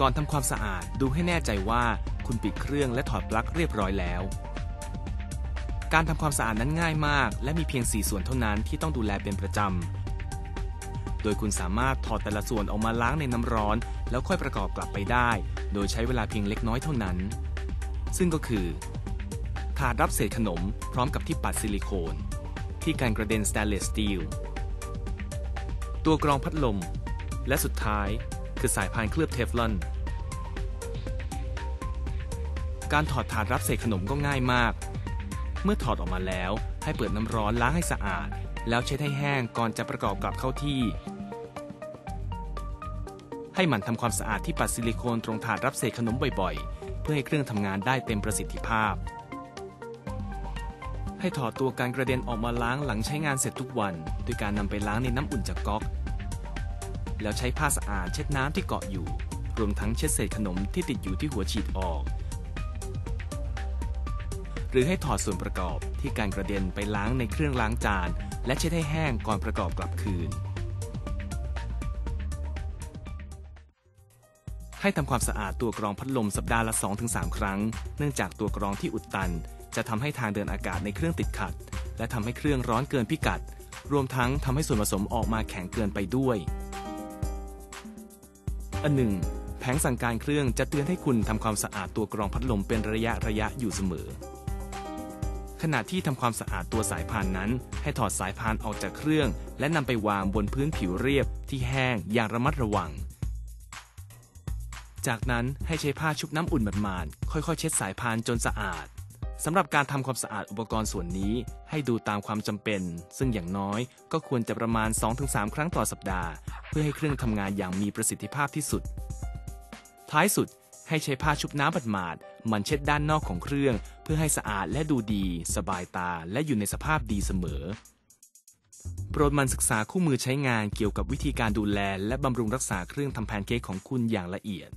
ก่อนทำความสะอาดดูให้แน่ใจว่าคุณปิดเครื่องและถอดปลั๊กเรียบร้อยแล้ว การทำความสะอาดนั้นง่ายมาก และมีเพียง 4 ส่วนเท่านั้นที่ต้องดูแลเป็นประจำ โดยคุณสามารถถอดแต่ละส่วนออกมาล้างในน้ำร้อน แล้วค่อยประกอบกลับไปได้ โดยใช้เวลาเพียงเล็กน้อยเท่านั้น ซึ่งก็คือ ถาดรับเศษขนมพร้อมกับที่ปัดซิลิโคน ที่การกระเด็นสแตนเลสสตีล ตัวกรองพัดลม และสุดท้าย คือสายพานเคลือบเทฟลอน การถอดถาดรับเศษขนมก็ง่ายมาก เมื่อถอดออกมาแล้วให้เปิดน้ำร้อนล้างให้สะอาด แล้วเช็ดให้แห้งก่อนจะประกอบกลับเข้าที่ ให้หมั่นทำความสะอาดที่ปัดซิลิโคนตรงถาดรับเศษขนมบ่อยๆ เพื่อให้เครื่องทำงานได้เต็มประสิทธิภาพ ให้ถอดตัวการกระเด็นออกมาล้างหลังใช้งานเสร็จทุกวันด้วยการนำไปล้างในน้ำอุ่นจากก๊อก แล้วใช้ผ้าสะอาดเช็ดน้ำที่เกาะอยู่ รวมทั้งเช็ดเศษขนมที่ติดอยู่ที่หัวฉีดออก หรือให้ถอดส่วนประกอบที่การกระเด็นไปล้างในเครื่องล้างจาน และเช็ดให้แห้งก่อนประกอบกลับคืน ให้ทำความสะอาดตัวกรองพัดลมสัปดาห์ละ 2-3 ครั้ง เนื่องจากตัวกรองที่อุดตัน จะทำให้ทางเดินอากาศในเครื่องติดขัด และทำให้เครื่องร้อนเกินพิกัดรวมทั้งทำให้ส่วนผสมออกมาแข็งเกินไปด้วย อันหนึ่งแผงสั่งการเครื่องจะเตือนให้คุณทำความสะอาดตัวกรองพัดลมเป็นระยะระยะอยู่เสมอ ขณะที่ทำความสะอาดตัวสายพานนั้น ให้ถอดสายพานออกจากเครื่อง และนำไปวางบนพื้นผิวเรียบที่แห้งอย่างระมัดระวัง จากนั้นให้ใช้ผ้าชุบน้ำอุ่นหมาดๆค่อยๆ เช็ดสายพานจนสะอาดสำหรับการทำความสะอาดอุปกรณ์ส่วนนี้ ให้ดูตามความจำเป็น ซึ่งอย่างน้อยก็ควรจะประมาณ 2-3 ครั้งต่อสัปดาห์ พื่อให้เครื่องทำงานอย่างมีประสิทธิภาพที่สุด ท้ายสุดให้ใช้ผ้าชุบน้ำปัดหมาดมันเช็ดด้านนอกของเครื่อง เพื่อให้สะอาดและดูดี สบายตาและอยู่ในสภาพดีเสมอ โปรดมันศึกษาคู่มือใช้งานเกี่ยวกับวิธีการดูแล และบำรุงรักษาเครื่องทำแพนเค้กของคุณอย่างละเอียด